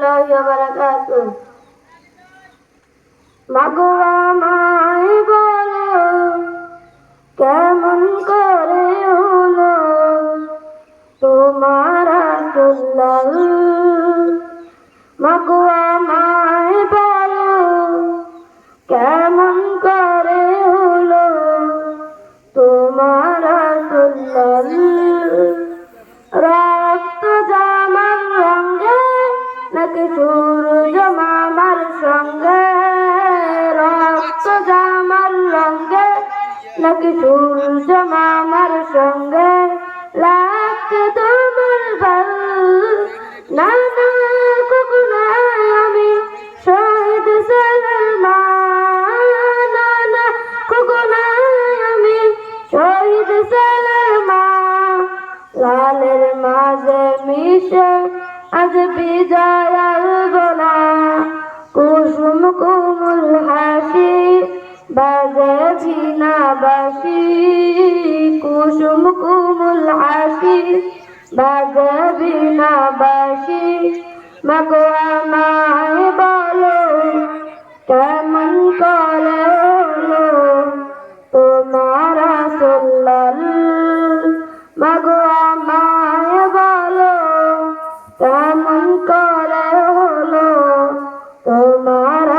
রহমতুল্লাহি ওয়া বারাকাতুহু মাগো আমায় বলো, কেমন করে হলো তোমার আসল মাগো আমায় বলো, কেমন করে হলো তোমার আসল নাকি সূর্য মামার সঙ্গে? লাগছে তোমার ভালো না না কখনোই আমি শহীদ সালমান। না না কখনোই আমি শহীদ সালমান। লালের মাঝে মিশে আজ বিজয় বলা কুসুম কুমুল হাসি بزاجنا بشي كشمكم العشي بزاجنا بشي مكوى معي বলো কেমন করে তোমার সল্লাল মাগো আমায় বলো কেমন করে হলো তোমার